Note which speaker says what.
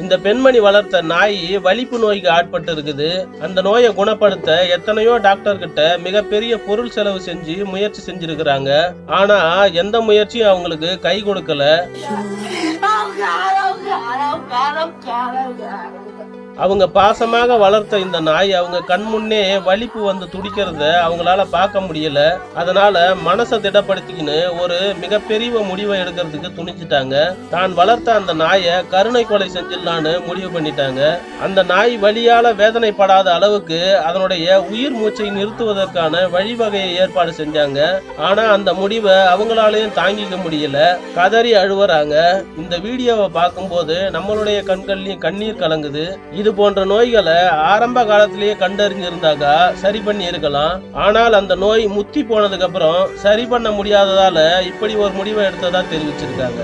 Speaker 1: இந்த பெண்மணி வளர்த்த நாய் வலிப்பு நோய்க்கு ஆட்பட்டு இருக்குது அந்த நோயை குணப்படுத்த எத்தனையோ டாக்டர் கிட்ட மிகப்பெரிய பொருள் செலவு செஞ்சு முயற்சி செஞ்சிருக்கிறாங்க. ஆனா எந்த முயற்சியும் அவங்களுக்கு கை கொடுக்கல. அவங்க பாசமாக வளர்த்த இந்த நாய் அவங்க கண் முன்னே வலிப்பு வந்து துடிக்கிறத அவங்களால பார்க்க முடியல. அதனால மனசை திடப்படுத்திக்கின்னு ஒரு மிகப்பெரிய முடிவை எடுக்கிறதுக்கு துணிச்சிட்டாங்க தான் வளர்த்த அந்த நாயை கருணை கொலை செஞ்சிடலான்னு முடிவு பண்ணிட்டாங்க. அந்த நாய் வழியால வேதனைப்படாத அளவுக்கு அதனுடைய உயிர் மூச்சை நிறுத்துவதற்கான வழிவகையை ஏற்பாடு செஞ்சாங்க. ஆனா அந்த முடிவை அவங்களாலையும் தாங்கிக்க முடியல. கதறி அழுவுறாங்க. இந்த வீடியோவை பார்க்கும்போது நம்மளுடைய கண்கள்லயும் கண்ணீர் கலங்குது. இது போன்ற நோய்களை ஆரம்ப காலத்திலேயே கண்டறிஞ்சிருந்தாக்கா சரி பண்ணி இருக்கலாம். ஆனால் அந்த நோய் முத்தி போனதுக்கு அப்புறம் சரி பண்ண முடியாததால இப்படி ஒரு முடிவை எடுத்ததா தெரிவிச்சிருக்காங்க.